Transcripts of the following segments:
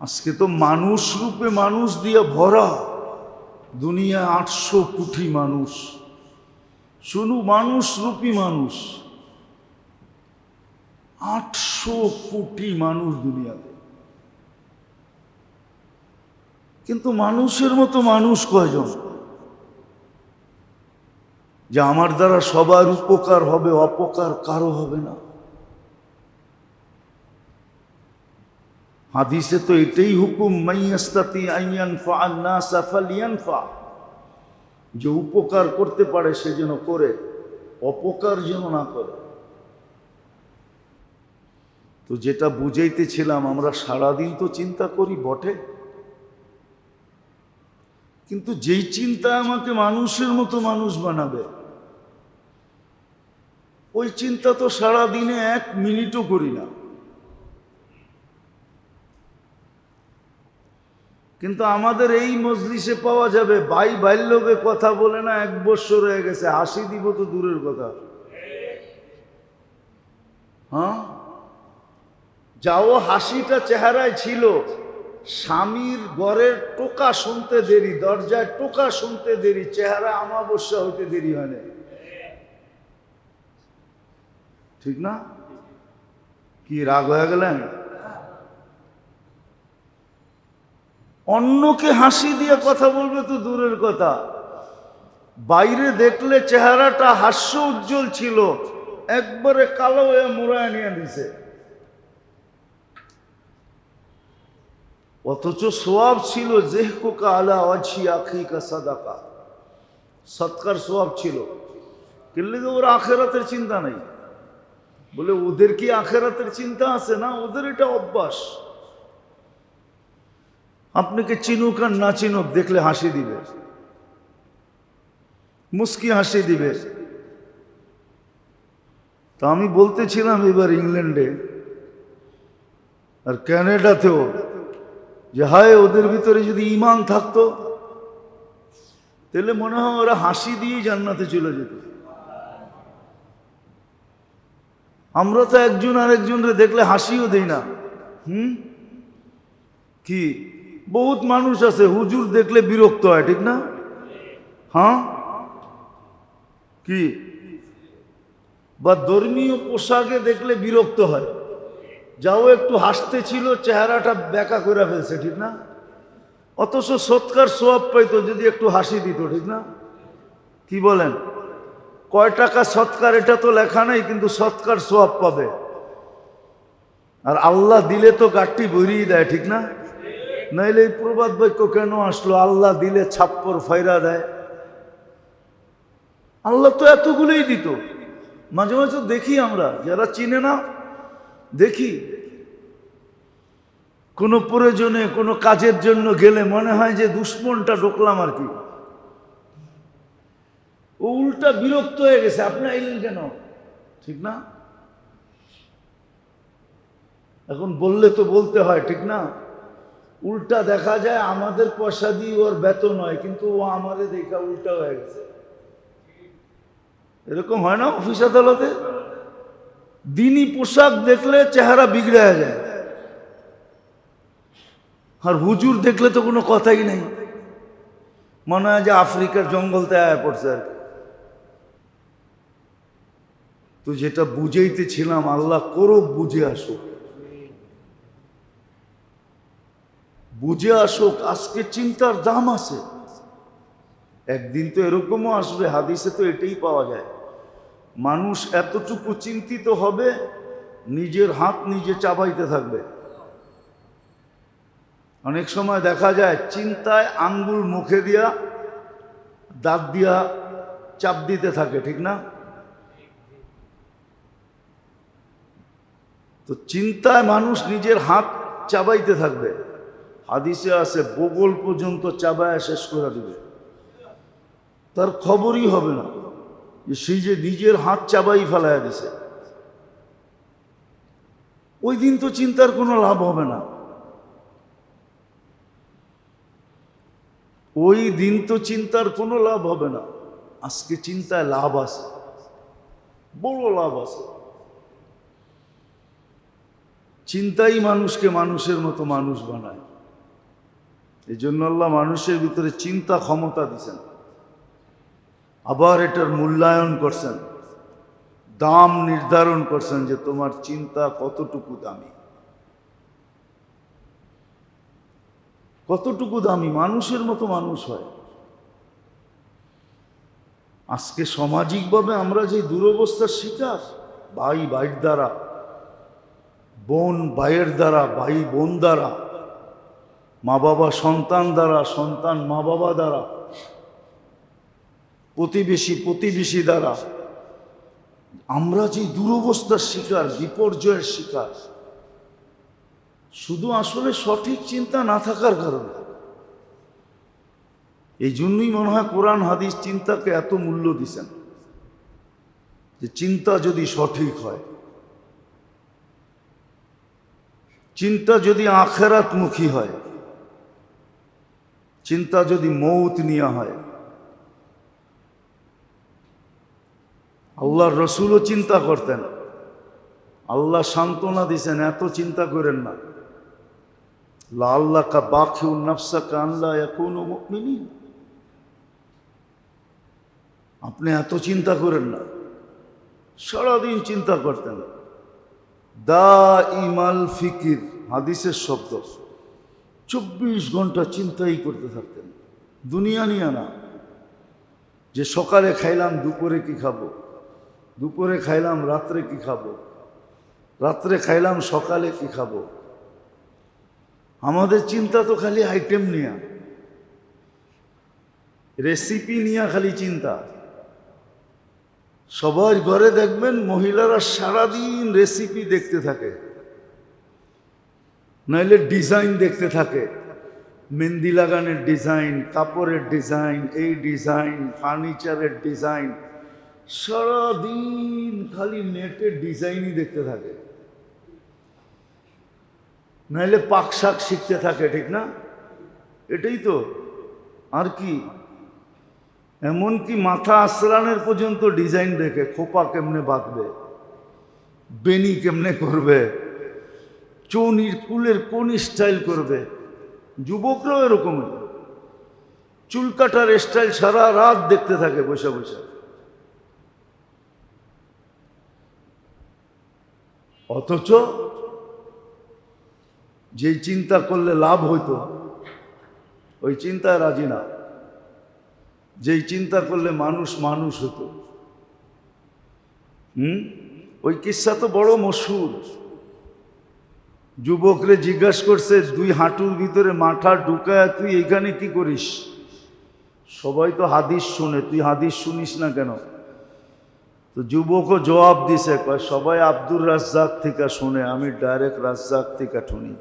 আজকে তো মানুষ রূপে মানুষ দিয়ে ভরা। দুনিয়া আটশো কোটি মানুষ। শুধু মানুষ রূপী মানুষ। আটশো কোটি মানুষ দুনিয়াতে। কিন্তু মানুষের মতো মানুষ কয়জন? যে আমার দ্বারা সবার উপকার হবে, অপকার কারও হবে না। হাদিসে তো এটাই হুকুম মাইয়াস্তাতি আইয়ান ফা নাসা ফালিয়ানফা যে উপকার করতে পারে সে যেন করে, অপকার যেন না করে। তো যেটা বুঝাইতেছিলাম, আমরা সারাদিন তো চিন্তা করি বটে। কিন্তু যেই চিন্তা আমাকে মানুষের মতো মানুষ বানাবে, ওই চিন্তা তো সারা দিনে এক মিনিটও করি না। কিন্তু আমাদের এই মজলিসে পাওয়া যাবে বাই বাল্যকে কথা বলে না, এক বছর হয়ে গেছে, হাসি দিব তো দূরের কথা। হ্যাঁ? যাও, হাসিটা চেহারায় ছিল। স্বামীর ঘরের টোকা শুনতে দেরি, দরজায় টোকা শুনতে দেরি, চেহারা আমাবস্যা হইতে দেরি হয় না ঠিক না? কি রাগ হয়ে গেলেন? অন্যকে হাসি দিয়ে কথা বলবে তো দূরের কথা। বাইরে দেখলে চেহারাটা হাস্য উজ্জ্বল ছিল। একবারে কালো হয়ে মোড়ায় নিয়ে দিছে অথচ সোয়াব ছিল জেহকুকা আলা অছি আখি কা সাদাকা। সৎকার সোয়াব ছিল। কিনলে ওর আখেরাতের চিন্তা নেই। বলে ওদের কি আখেরাতের চিন্তা আছে না? ওদের এটা অভ্যাস। আপনাকে চিনুক আর না চিনুক দেখলে হাসি দিবে। মুস্কি হাসি দিবে। তা আমি বলতেছিলাম এবার ইংল্যান্ডে আর ক্যানাডাতেও যে, হায়, ওদের ভিতরে যদি ইমান থাকতো, তাহলে মনে হয় ওরা হাসি দিয়ে জান্নাতে চলে যেত। আমরা তো একজন আরেকজনরে দেখলে হাসিও দেই না। হুম? কি? বহুত মানুষ আছে, হুজুর দেখলে বিরক্ত হয়, ঠিক না? হ্যাঁ? কি? বা ধর্মীয় পোশাকে দেখলে বিরক্ত হয়। যাও একটু হাসতে ছিল, চেহারাটা ব্যাকা করে ফেলছে, ঠিক না? অথচ সৎকার সোয়াব পাইতো, যদি একটু হাসি দিত, ঠিক না? কি বলেন? কয় টাকা সৎকার, এটা তো লেখা নেই, কিন্তু সৎকার সোয়াব পাবে। আর আল্লাহ দিলে তো গাঠটি ভরিয়ে দেয়, ঠিক না? নাইলে এই প্রবাদ বাক্য কেন আসলো? আল্লাহ দিলে ছাপ্পর ফাইরা দেয়। আল্লাহ তো এতগুলোই দিত। মাঝে মাঝে দেখি আমরা, যারা চিনে না, দেখি। কোনো প্রয়োজনে, কোনো কাজের জন্য গেলে মনে হয় যে দুশ্মনটা ঢুকলাম আর কি। ও উল্টা বিরক্ত হয়ে গেছে, আপনি আইলেন কেন? ঠিক না? এখন বললে তো বলতে হয়, ঠিক না? উল্টা দেখা যায় আমাদের পয়সা দিয়ে ওর বেতন হয়, কিন্তু ও আমারে দেখা উল্টা হয়ে গেছে। এরকম হয় না অফিস আদালতে? দিনই পোশাক দেখলে চেহারা বিগড়ে যায়। আর হুজুর দেখলে তো কোনো কথাই নেই। মনে হয় যে আফ্রিকার জঙ্গলতে আয়া পড়ছে আর তো যেটা বুঝাইতেছিলাম, আল্লাহ করো বুঝে আসুক। বুঝে আসুক আজকে চিন্তার দাম আছে। একদিন তো এরকমও আসবে, হাদিসে তো এটাই পাওয়া যায়। মানুষ এতটুকু চিন্তিত হবে, নিজের হাত নিজে চাবাইতে থাকবে। অনেক সময় দেখা যায়, চিন্তায় আঙ্গুল মুখে দিয়া, দাঁত দিয়া চাপ দিতে থাকে, ঠিক না? তো চিন্তায় মানুষ নিজের হাত চাবাইতে থাকবে। হাদিসে আছে, বগল পর্যন্ত চাবায় শেষ করে দিবে। তার খবরই হবে না। যে সেই যে নিজের হাত চাবাই ফেলায় দিছে। ওই দিন তো চিন্তার কোনো লাভ হবে না। ওই দিন তো চিন্তার কোনো লাভ হবে না। আজকে চিন্তায় লাভ আছে। বড় লাভ আছে। চিন্তাই মানুষকে মানুষের মতো মানুষ বানায়। এই জন্য আল্লাহ মানুষের ভিতরে চিন্তা ক্ষমতা দিছেন। আবার এটার মূল্যায়ন করছেন। দাম নির্ধারণ করছেন যে তোমার চিন্তা কতটুকু দামি। কতটুকু দামি? মানুষের মতো মানুষ হয়। আজকে সামাজিকভাবে আমরা যে দুরবস্থার শিকার, ভাই, ভাইয়ের দ্বারা, বোন, ভাইয়ের দ্বারা, ভাই, বোন দ্বারা মা বাবা সন্তান দ্বারা, সন্তান মা বাবা দ্বারা, প্রতিবেশী প্রতিবেশী দ্বারা, আমরা যে দুরবস্থার শিকার, বিপর্যয়ের শিকার, শুধু আসলে সঠিক চিন্তা না থাকার কারণে। এই জন্যই মনে হয় কোরআন, হাদিস চিন্তাকে এত মূল্য দিছেন, যে চিন্তা যদি সঠিক হয়, চিন্তা যদি আখেরাতমুখী হয় চিন্তা যদি মৌত নিয়ে হয়। আল্লাহর রসুলও চিন্তা করতেন। আল্লাহ সান্ত্বনা দিছেন, এত চিন্তা করেন না। লা আল্লাহ কা বাখিউ নফসা কা আল্লাহ এখন আপনি এত চিন্তা করেন না। সারাদিন চিন্তা করতেন। দা ইমাল ফিকির, হাদিসের শব্দ। চব্বিশ ঘণ্টা চিন্তাই করতে থাকতেন। দুনিয়া নিয়ে না। যে সকালে খাইলাম, দুপুরে কি খাব? দুপুরে খাইলাম, রাত্রে কি খাব? রাত্রে খাইলাম, সকালে কি খাব? আমাদের চিন্তা তো খালি আইটেম নিয়ে। রেসিপি নিয়ে খালি চিন্তা। সবার ঘরে দেখবেন মহিলারা সারাদিন রেসিপি দেখতে থাকে। নাইলে ডিজাইন দেখতে থাকে। মেহেন্দি লাগানোর ডিজাইন কাপড়ের ডিজাইন এই ডিজাইন ফার্নিচারের ডিজাইন সারাদিন খালি নেটের ডিজাইনই দেখতে থাকে। নাইলে পাক শাক শিখতে থাকে, ঠিক না? এটাই তো। আর কি? এমনকি মাথা আশ্রানের পর্যন্ত ডিজাইন দেখে, খোপা কেমনে বাঁধবে? বেনি কেমনে করবে? চৌনির কুলের কোন স্টাইল করবে? যুবকরাও এরকমই। চুল কাটার স্টাইল সারা রাত দেখতে থাকে বসে বসে। অথচ যেই চিন্তা করলে লাভ হইতো, ওই চিন্তায় রাজি না। যেই চিন্তা করলে মানুষ মানুষ হতো। হুম? ওই কিসা তো বড় মশুর। যুবকরে জিজ্ঞাসা করছে, দুই হাঁটুর ভিতরে মাথা ঢুকায় তুই এখানে কি করিস? সবাই তো হাদিস শুনে, তুই হাদিস শুনিস না কেন? তো যুবকও জবাব দিছে, কয়, সবাই আব্দুর রাজ্জাক থেকে শুনে, আমি ডাইরেক্ট রাজ্জাক থেকে শুনি।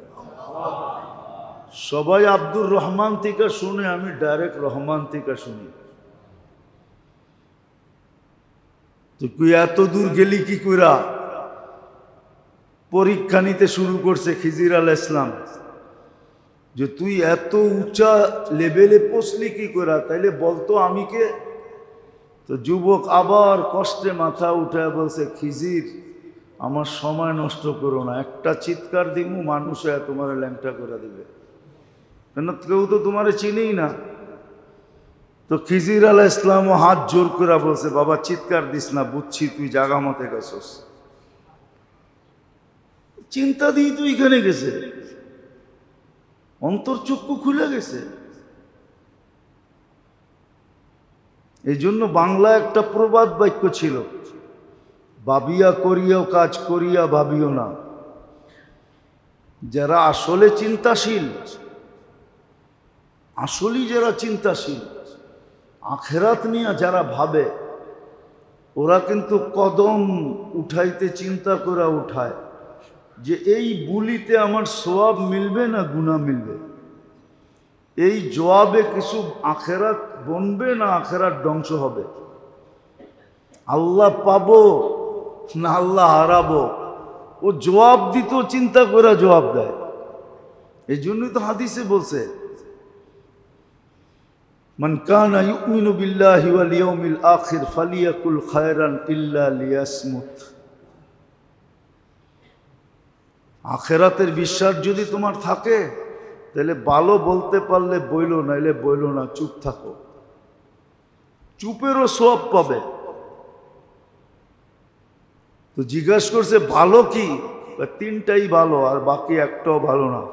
সবাই আব্দুর রহমান থেকে শুনে, আমি ডাইরেক্ট রহমান থেকে শুনি। তো তুই এত দূর গেলি কি কইরা? পরীক্ষা নিতে শুরু করছে খিজির আল ইসলাম। যে তুই এত উঁচা লেভেলে পৌঁছলি কি করা? তাইলে বলতো আমি কে? তো যুবক আবার কষ্টে মাথা উঠায় বলছে, খিজির, আমার সময় নষ্ট করো না। একটা চিৎকার দিমু, মানুষ তোমার ল্যাংটা করে দিবে। কেন কেউ তো তোমার চিনেই না। তো খিজির আলাহ ইসলামও হাত জোর করে বলছে, বাবা, চিৎকার দিস না, বুঝছি তুই জাগা মতে গেছস। চিন্তা দিয়ে তুই এখানে গেছে। অন্তর্চক্ষু খুলে গেছে। এই জন্য বাংলা একটা প্রবাদ বাক্য ছিল, ভাবিয়া করিয়াও কাজ করিয়া ভাবিও না। যারা আসলে চিন্তাশীল, আসলেই যারা চিন্তাশীল, আখেরাত নিয়ে যারা ভাবে, ওরা কিন্তু কদম উঠাইতে চিন্তা করে উঠায়। যে এই বুলিতে আমার সোয়াব মিলবে না গুণা মিলবে? এই জবাবে কিছু আখেরাত বনবে না আখেরাত ধ্বংস হবে? আল্লাহ পাবো না আল্লাহ হারাবো? ও জবাব দিত চিন্তা করে জবাব দেয়। এই জন্যই তো হাদিসে বলছে, মান কানা ইউমিনু বিল্লাহি ওয়াল ইয়াউমিল আখির ফালিয়াকুল খায়রান ইল্লা আখেরাতের বিশ্বাস যদি তোমার থাকে, তাহলে ভালো বলতে পারলে বইলো, নাইলে বইলো না, চুপ থাকো। চুপেরও সব পাবে। তো জিজ্ঞাস করছে, ভালো কি? তিনটাই ভালো, আর বাকি একটাও ভালো না।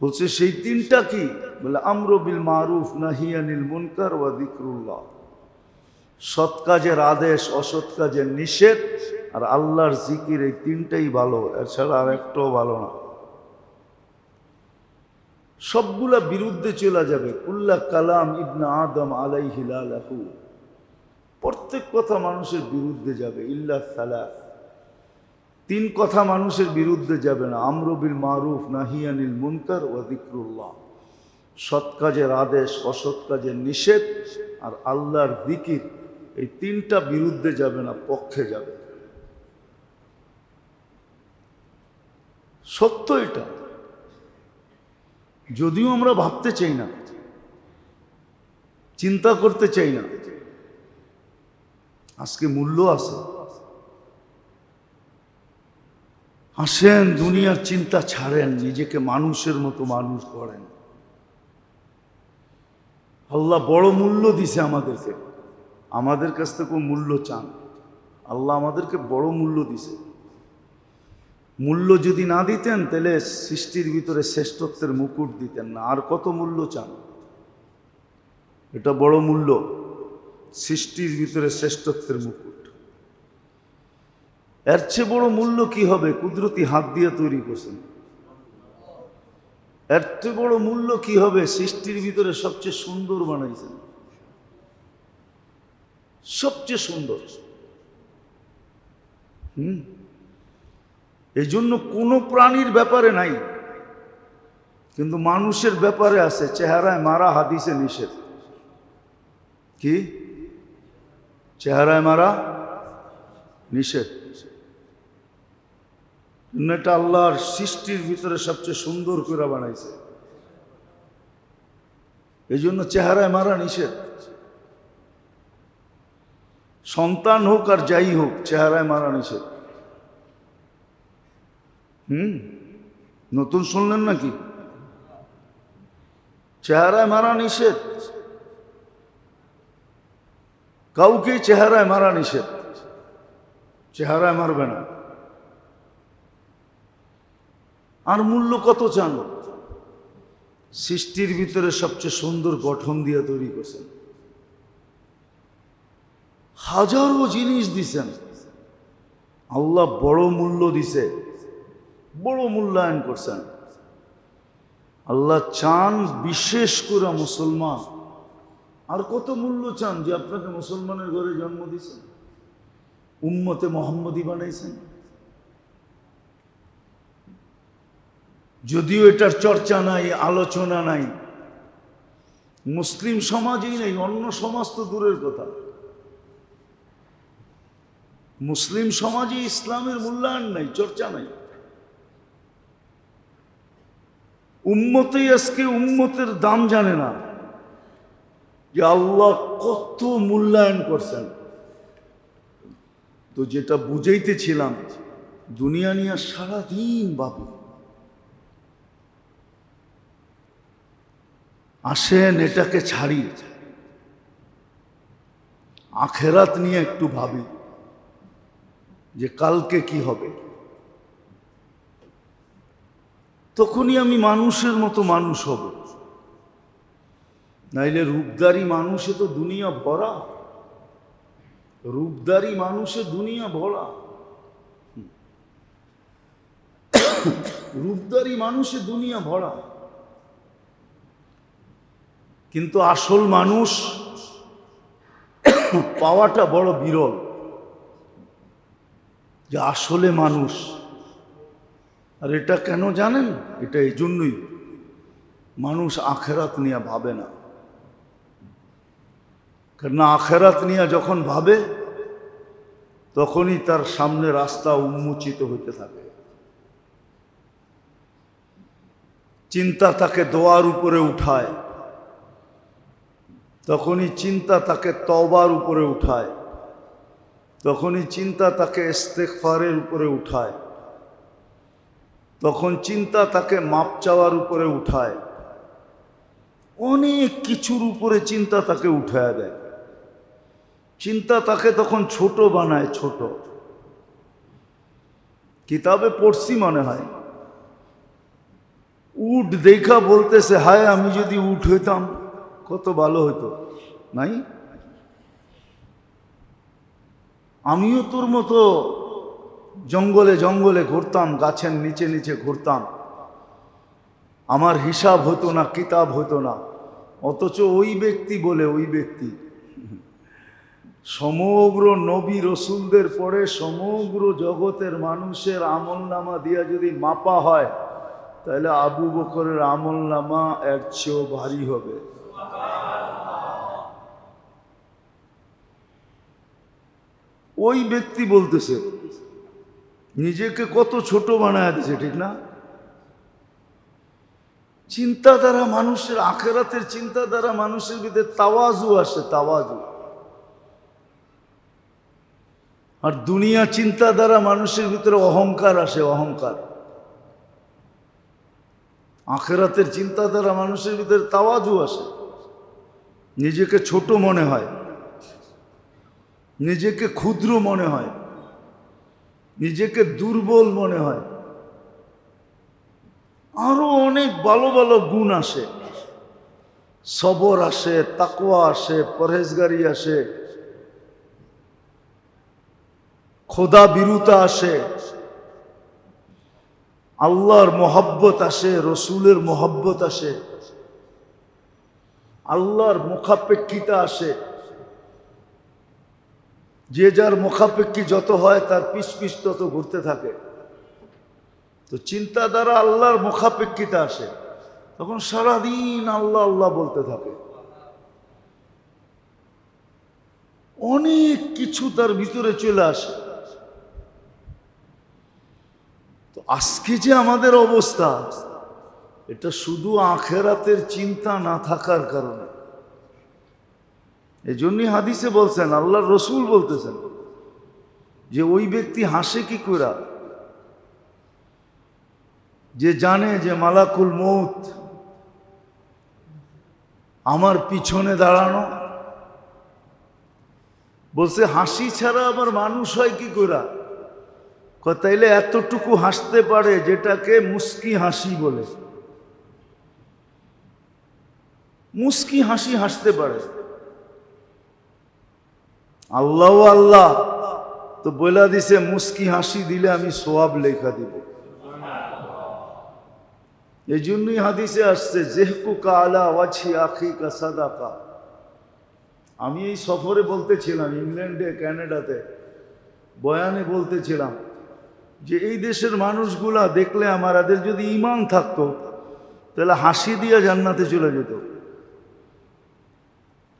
বলছে, সেই তিনটা কি? বলে, আমরো বিল মারুফ নাহিয়ানিল মুনকার ওয়া দিকরুল্লাহ সৎ কাজের আদেশ, অসৎ কাজের নিষেধ আর আল্লাহর জিকির এই তিনটাই ভালো, এছাড়া আর একটাও ভালো না। সবগুলা বিরুদ্ধে চলে যাবে। কুল্লা কালাম ইবনা আদম আলাই আলাইহিলাহু প্রত্যেক কথা মানুষের বিরুদ্ধে যাবে, ইল্লা সালাস। তিন কথা মানুষের বিরুদ্ধে যাবে না। আমরবিল মারুফ নাহিয়ানিল মুনকার ও দিকরুল্লাহ সৎ কাজের আদেশ, অসৎ কাজের নিষেধ আর আল্লাহর দিকির এই তিনটা বিরুদ্ধে যাবে না, পক্ষে যাবে। সত্য এটা। যদিও আমরা ভাবতে চাই না, চিন্তা করতে চাই না, আজকে মূল্য আছে। আসেন, দুনিয়ার চিন্তা ছাড়েন, নিজেকে মানুষের মতো মানুষ করেন। আল্লাহ বড় মূল্য দিছে আমাদেরকে। আমাদের কাছ থেকেও মূল্য চান। আল্লাহ আমাদেরকে বড় মূল্য দিছে। মূল্য যদি না দিতেন, তাহলে সৃষ্টির ভিতরে শ্রেষ্ঠত্বের মুকুট দিতেন না। আর কত মূল্য চান? এটা বড় মূল্য। সৃষ্টির ভিতরে শ্রেষ্ঠত্বের মুকুট। এর চেয়ে বড় মূল্য কি হবে? কুদরতি হাত দিয়ে তৈরি করছেন। এর চেয়ে বড় মূল্য কি হবে? সৃষ্টির ভিতরে সবচেয়ে সুন্দর বানাইছেন। সবচেয়ে সুন্দর। হুম? এই জন্য কোনো প্রাণীর ব্যাপারে নাই। কিন্তু মানুষের ব্যাপারে আছে, চেহারায় মারা হাদিসে নিষেধ। কি? চেহারায় মারা নিষেধ। এটা আল্লাহর সৃষ্টির ভিতরে সবচেয়ে সুন্দর করে বানাইছে। এই জন্য চেহারায় মারা নিষেধ। সন্তান হোক আর যাই হোক, চেহারায় মারা নিষেধ। হুম? নতুন শুনলেন নাকি? চেহারায় মারা নিষেধ। কাউকে চেহারায় মারা নিষেধ। চেহারায় মারবে না। আর মূল্য কত চান সৃষ্টির ভিতরে সবচেয়ে সুন্দর গঠন দিয়ে তৈরি করছেন। হাজারো জিনিস দিছেন। আল্লাহ বড় মূল্য দিছে। বড় মূল্যায়ন করছেন। আল্লাহ চান বিশেষ করে মুসলমান। আর কত মূল্য চান যে আপনাকে মুসলমানের ঘরে জন্ম দিয়েছেন? উম্মতে মোহাম্মদী বানাইছেন। যদিও এটার চর্চা নাই, আলোচনা নাই, মুসলিম সমাজেই নেই, অন্য সমাজ তো দূরের কথা। মুসলিম সমাজে ইসলামের মূল্যায়ন নাই, চর্চা নাই। উম্মতেই আজকে উম্মতের দাম জানে না। যে আল্লাহ কত মূল্যায়ন করছেন। তো যেটা বুঝাইতেছিলাম, দুনিয়া নিয়ে সারাদিন ভাবি। আসেন এটাকে ছাড়ি। আখেরাত নিয়ে একটু ভাবি যে কালকে কি হবে। তখনই আমি মানুষের মতো মানুষ হব। নাইলে রূপদারি মানুষে তো দুনিয়া ভরা। রূপদারি মানুষে দুনিয়া ভরা। রূপদারি মানুষে দুনিয়া ভরা। কিন্তু আসল মানুষ পাওয়াটা বড় বিরল। যে আসলে মানুষ আর এটা কেন জানেন? এটা এই জন্যই। মানুষ আখেরাত নিয়ে ভাবে না। কেননা আখেরাত নিয়ে যখন ভাবে, তখনই তার সামনে রাস্তা উন্মোচিত হতে থাকে। চিন্তা তাকে দোয়ার উপরে উঠায়। তখনই চিন্তা তাকে তবার উপরে উঠায়। তখনই চিন্তা তাকে ইস্তেকফারের উপরে উঠায়। তখন চিন্তা তাকে মাপ চাওয়ার উপরে উঠায়। অনেক কিছুর উপরে চিন্তা তাকে উঠায় দেয়। চিন্তা তাকে তখন ছোট বানায়, ছোট। কিতাবে পড়ছি মনে হয়। উঠ দেখা বলতেছে, হায়, আমি যদি উঠ হইতাম, কত ভালো হইতো। নাই? আমিও তোর মতো জঙ্গলে জঙ্গলে ঘুরতাম, গাছের নিচে নিচে ঘুরতাম। আমার হিসাব হতো না, কিতাব হতো না। অথচ ওই ব্যক্তি বলে ওই ব্যক্তি। সমগ্র নবী রসুলদের পরে সমগ্র জগতের মানুষের আমল নামা দিয়া যদি মাপা হয়, তাহলে আবু বকরের আমল নামা এর চেয়েও ভারী হবে। ওই ব্যক্তি বলতেছে নিজেকে কত ছোট বানায় দিছে ঠিক না? চিন্তাধারা মানুষের, আখেরাতের চিন্তাধারা মানুষের ভিতরে তাওয়াজু আসে, তাওয়াজু। আর দুনিয়া চিন্তাধারা মানুষের ভিতরে অহংকার আসে, অহংকার। আখেরাতের চিন্তাধারা মানুষের ভিতরে তাওয়াজু আসে। নিজেকে ছোট মনে হয়। নিজেকে ক্ষুদ্র মনে হয়। নিজেকে দুর্বল মনে হয়। আরও অনেক ভালো ভালো গুণ আসে। সবর আসে তাকুয়া আসে, পরহেজগারি আসে। খোদা বিরুতা আসে। আল্লাহর মোহব্বত আসে, রসুলের মোহব্বত আসে। আল্লাহর মুখাপেক্ষিতা আসে। যে যার মুখাপেক্ষী যত হয়, তার পিস পিস তত ঘুরতে থাকে। তো চিন্তা দ্বারা আল্লাহর মুখাপেক্ষিতা আসে। তখন সারাদিন আল্লাহ আল্লাহ বলতে থাকে। অনেক কিছু তার ভিতরে চলে আসে। তো আজকে যে আমাদের অবস্থা, এটা শুধু আখেরাতের চিন্তা না থাকার কারণে। এই জন্যই হাদিসে বলছেন, আল্লাহর রসুল বলতেছেন যে ওই ব্যক্তি হাসে কি করা যে জানে যে মালাকুল মৌত আমার পিছনে দাঁড়ানো। বলছে, হাসি ছাড়া আবার মানুষ হয় কি করা তাইলে এতটুকু হাসতে পারে যেটাকে মুস্কি হাসি বলে। মুস্কি হাসি হাসতে পারে। আল্লাহ আল্লাহ। তো বইলা দিছে, মুস্কি হাসি দিলে আমি সোয়াব লেখা দিব। এই জন্যই হাদিসে আসছে জেহকু কালা ওয়াছি আখি কা আমি এই সফরে বলতেছিলাম, ইংল্যান্ডে, ক্যানাডাতে বয়ানে বলতেছিলাম যে, এই দেশের মানুষগুলা দেখলে আমার এদের যদি ইমান থাকতো, তাহলে হাসি দিয়ে জান্নাতে চলে যেত।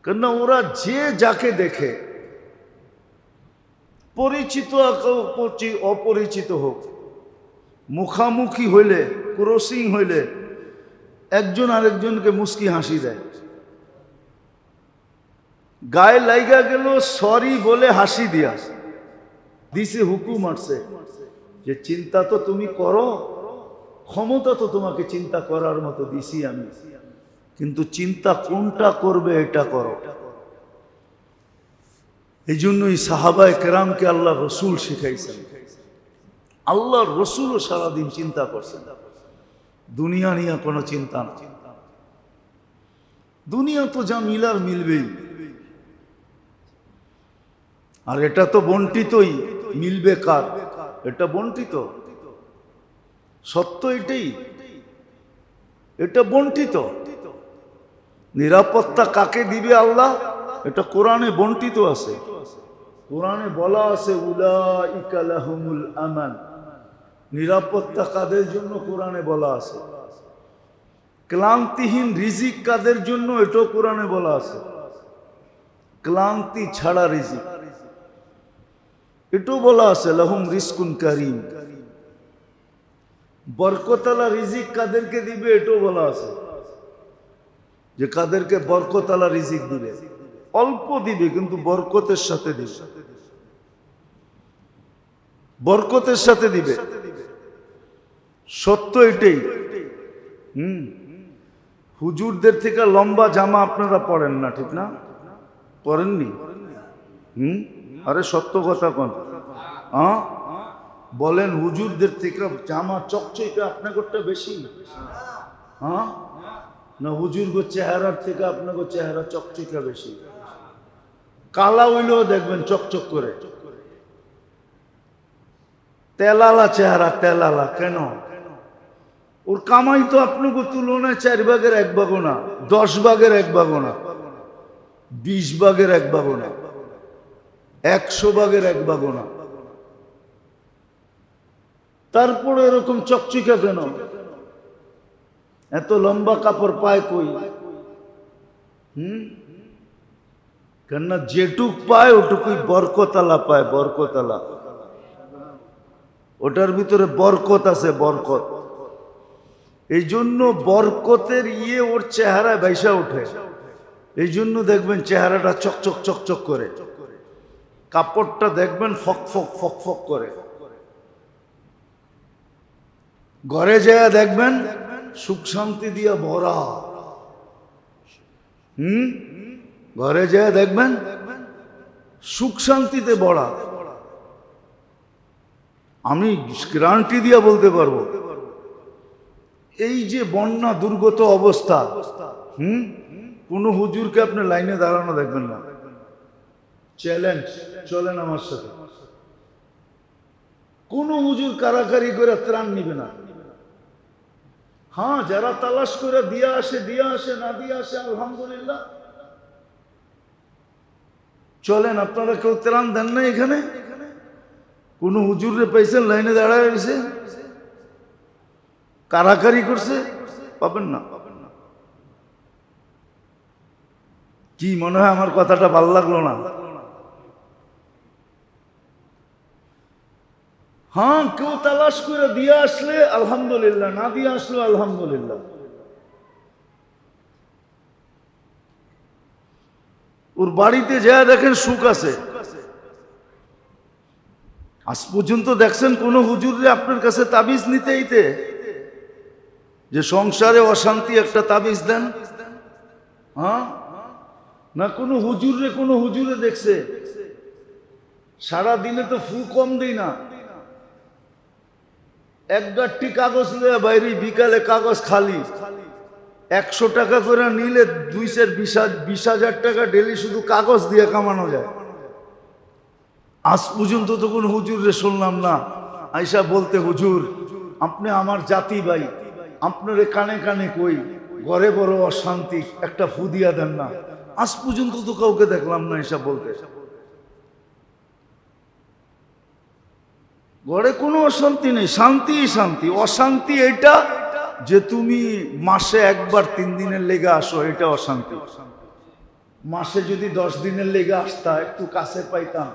কেননা ওরা যে যাকে দেখে পরিচিত অপরিচিত হোক, মুখামুখি হইলে, ক্রসিং হইলে, একজন আরেকজনকে মুস্কি হাসি দেয়। গায়ে লাইগা গেল, সরি বলে হাসি দিয়া। দিছে হুকুম আসছে যে, চিন্তা তো তুমি করো, ক্ষমতা তো তোমাকে চিন্তা করার মতো দিছি আমি। কিন্তু চিন্তা কোনটা করবে এটা করো। এই জন্যই সাহাবায় কেরামকে আল্লাহ রসুল শিখাইছেন। আল্লাহর রসুলও সারাদিন চিন্তা করছেন। দুনিয়া নিয়ে কোনো চিন্তা না। দুনিয়া তো যা মিলার মিলবেই। আর এটা তো বন্টিতই, মিলবে কার? এটা বন্টিত। সত্য এটাই। এটা বন্টিত। নিরাপত্তা কাকে দিবে আল্লাহ? এটা কোরআনে বন্টিত আছে। কোরআনে বলা আছে উলা ইকালাহুমুল আমান। নিরাপত্তা কাদের জন্য কোরআনে বলা আছে? ক্লান্তিহীন রিজিক কাদের জন্য এটাও কোরআনে বলা আছে? ক্লান্তি ছাড়া রিজিক। এটাও বলা আছে, লাহুম রিস্কুন কারিম। বরকতালা রিজিক কাদেরকে দিবে, এটাও বলা আছে। যে কাদেরকে বরকতালা রিজিক দিবে। অল্প দিবে, কিন্তু বরকতের সাথে দিবে। বরকতের সাথে দিবে। সত্য এটাই। হুম। হুজুরদের থেকে লম্বা জামা আপনারা পরেন না, ঠিক না? পরেননি হুম? আরে সত্য কথা কোন। বলেন হুজুরদের থেকে জামা চকচকে আপনাদেরটা বেশি? হ্যাঁ না হুজুর গো চেহারার থেকে আপনাকে চেহারা চকচকে বেশি। কালা হইলেও দেখবেন চকচক করে। তেলালা চেহারা তেলালা, কেন? ওর কামাই তো আপনাকে তুলনায় চার ভাগের এক ভাগও না, দশ ভাগের এক ভাগও না, বিশ ভাগের এক ভাগও না, একশো ভাগের এক ভাগও না। তারপরে এরকম চকচিকা কেন? এত লম্বা কাপড় পায় কই? হুম? কেননা যেটুক পায় ওটুকুই বরকতালা পায়, বরকতালা। ওটার ভিতরে বরকত আছে, বরকত। এই জন্য বরকতের ইয়ে ওর চেহারায় বাইসা ওঠে। এই জন্য দেখবেন চেহারাটা চকচক চকচক করে। কাপড়টা দেখবেন ফক ফক ফক ফক করে। ঘরে যায় দেখবেন সুখ শান্তি দিয়া ভরা। হুম? ঘরে যায় দেখবেন সুখ শান্তিতে ভরা। আমি গ্যারান্টি দিয়া বলতে পারব। এই যে বন্যা দুর্গত অবস্থা, হুম? কোনো হুজুরকে আপনি লাইনে দাঁড়ানো দেখবেন না। চ্যালেঞ্জ চলেন আমার সাথে। কোন হুজুর কারাকারি করে ত্রাণ নিবে না। হ্যাঁ যারা তালাশ করে দিয়া আসে দিয়া আসে, না দিয়া আসে, আলহামদুলিল্লাহ। চলেন, আপনারা কেউ ত্রাণ দেন না এখানে? কোন হুজুরে পাইছেন, লাইনে দাঁড়ায় রয়েছে? কারাকারি করছে? পাবেন না। কি মনে হয় আমার কথাটা ভালো লাগল না? হ্যাঁ কেউ তালাশ করে দিয়ে আসলে, আলহামদুলিল্লাহ, না দিয়ে আসলো, আলহামদুলিল্লাহ। ওর বাড়িতে যা দেখেন সুখ আছে। আজ পর্যন্ত দেখছেন কোন হুজুরে আপনার কাছে তাবিজ নিতে এইতে? যে সংসারে অশান্তি একটা তাবিজ দেন? হ্যাঁ? না কোনো হুজুরে কোনো হুজুরে দেখছে? সারা দিনে তো ফু কম দেই না। এক গাঠটি কাগজ নিয়ে বাইরে বিকালে কাগজ খালি খালি। একশো টাকা করে নিলে দুইশের বিশ বিশ হাজার টাকা ডেলি শুধু কাগজ দিয়ে কামানো যায়। আজ পর্যন্ত তো কোনো হুজুরে শুনলাম না। আইসা বলতে, হুজুর, আপনি আমার জাতি ভাই। আপনারে কানে কানে কই, ঘরে বড় অশান্তি, একটা ফুদিয়া দেন না। আজ পর্যন্ত তো কাউকে দেখলাম না এসব বলতে। ঘরে কোনো অশান্তি নেই, শান্তি শান্তি। অশান্তি এটা যে তুমি মাসে একবার তিন দিনের লেগে আসো, এটা অশান্তি। মাসে যদি দশ দিনের লেগে আসতা, একটু কাছে পাইতাম,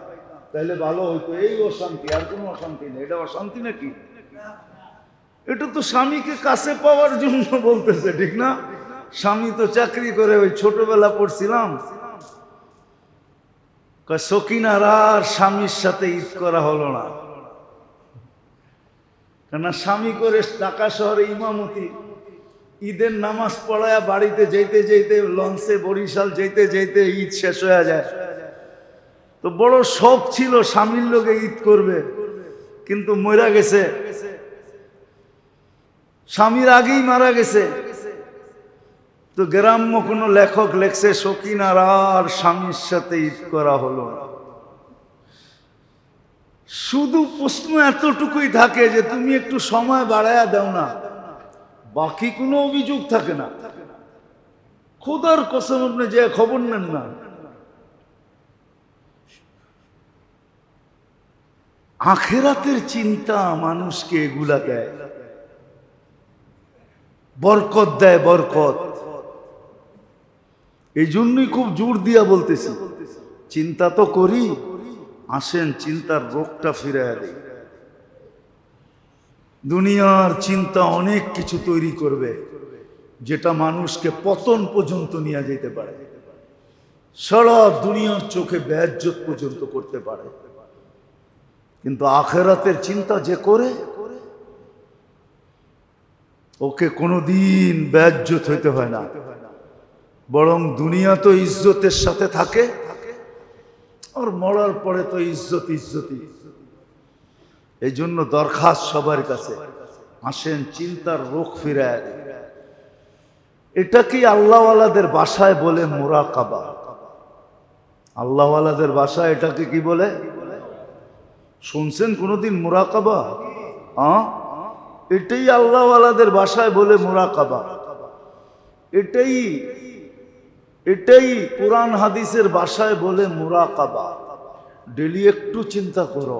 তাহলে ভালো হইতো। এই অশান্তি, আর কোনো অশান্তি নেই। এটা অশান্তি নাকি? এটা তো স্বামীকে কাছে পাওয়ার জন্য বলতেছে, ঠিক না? স্বামী তো চাকরি করে, ওই ছোটবেলা পড়ছিলাম। সকিনার আর স্বামীর সাথে ঈদ করা হলো না। কেননা স্বামী করে ঢাকা শহরে ইমামতি। ঈদের নামাজ পড়ায় বাড়িতে যেতে যেতে লঞ্চে বরিশাল যেতে যেতে ঈদ শেষ হয়ে যায়। তো বড় শখ ছিল, স্বামীর লোকে ঈদ করবে, কিন্তু মরা গেছে। স্বামীর আগেই মারা গেছে। তো গ্রাম্য কোনো লেখক লেখছে, সকিনার আর স্বামীর সাথে ঈদ করা হলো না। শুধু প্রশ্ন এতটুকুই থাকে যে তুমি একটু সময় বাড়ায়া দাও না। বাকি কোনো অভিযোগ থাকে না। খোদার কসম আপনি যে খবর নেন না। আখেরাতের চিন্তা মানুষকে এগুলা দেয়। বরকত দেয় বরকত। এই জন্যই খুব জোর দিয়া বলতেছি, চিন্তা তো করি। আসেন, চিন্তার রোগটা ফিরে দেয় দুনিয়ার চিন্তা অনেক কিছু তৈরি করবে, যেটা মানুষকে পতন পর্যন্ত নিয়ে যেতে পারে। সারা দুনিয়ার চোখে ব্যাজ্যত পর্যন্ত করতে পারে। কিন্তু আখেরাতের চিন্তা যে করে, ওকে কোনো দিন ব্যাজ্যত হইতে হয় না। বরং দুনিয়া তো ইজ্জতের সাথে থাকে আর মরার পরে তো ইজ্জত, ইজ্জতি। এই জন্য দরখাস্ত সবার কাছে। আসেন, চিন্তার রোগ ফিরায়। এটা কি আল্লাহওয়ালাদের বাসায় বলে মোরাকাবা? আল্লাহওয়ালাদের বাসায় এটাকে কি বলে? শুনছেন কোনোদিন মোরাকাবা? হ্যাঁ এটাই আল্লাহওয়ালাদের বাসায় বলে মোরাকাবা। এটাই এটাই কোরআন হাদিসের বাসায় বলে মোরাকাবা। ডেলি একটু চিন্তা করো।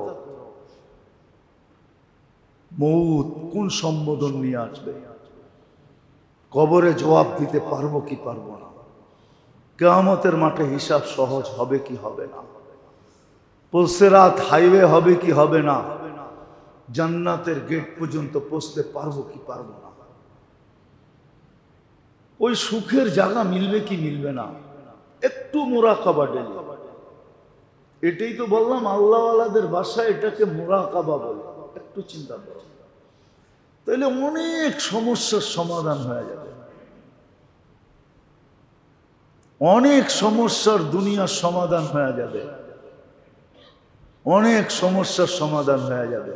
মৌত কোন সম্বোধন নিয়ে আসবে? কবরে জবাব দিতে পারব কি পারব না? কেয়ামতের মাঠে হিসাব সহজ হবে কি হবে না? রাত হাইওয়ে হবে কি হবে না? জান্নাতের গেট পর্যন্ত পৌঁছতে পারব কি পারব না? ওই সুখের জায়গা মিলবে কি মিলবে না? একটু মোরাকাবা ডেলি। এটাই তো বললাম, আল্লাহওয়ালাদের বাসায় এটাকে মোরাকাবা বলে। একটু চিন্তা করো। তাহলে অনেক সমস্যার সমাধান হয়ে যাবে। অনেক সমস্যার দুনিয়ার সমাধান হয়ে যাবে। অনেক সমস্যার সমাধান হয়ে যাবে।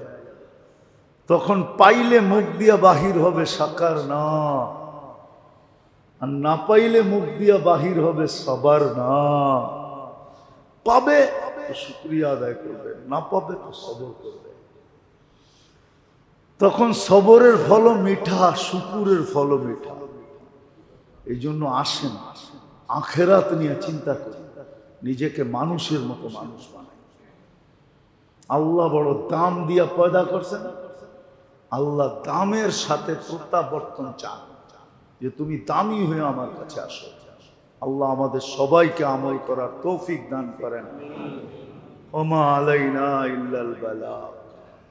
তখন পাইলে মুখ দিয়া বাহির হবে সাকার না। আর না পাইলে মুখ দিয়া বাহির হবে সবার না। পাবে তো শুক্রিয়া আদায় করবে, না পাবে তো সবর করবে। তখন সবরের ফল মিঠা, শুকুরের ফল মিঠা। এই জন্য আসেন, আখেরাত নিয়ে চিন্তা করি নিজেকে মানুষের মতো মানুষ বানাই। আল্লাহ বড় দাম দিয়া পয়দা করছেন, আল্লাহ দামের সাথে প্রত্যাবর্তন চান। যে তুমি দামি হয়ে আমার কাছে আসো। আল্লাহ আমাদের সবাইকে আমল করার তৌফিক দান করেন। ওমা আলাইনা ইল্লাল বালা।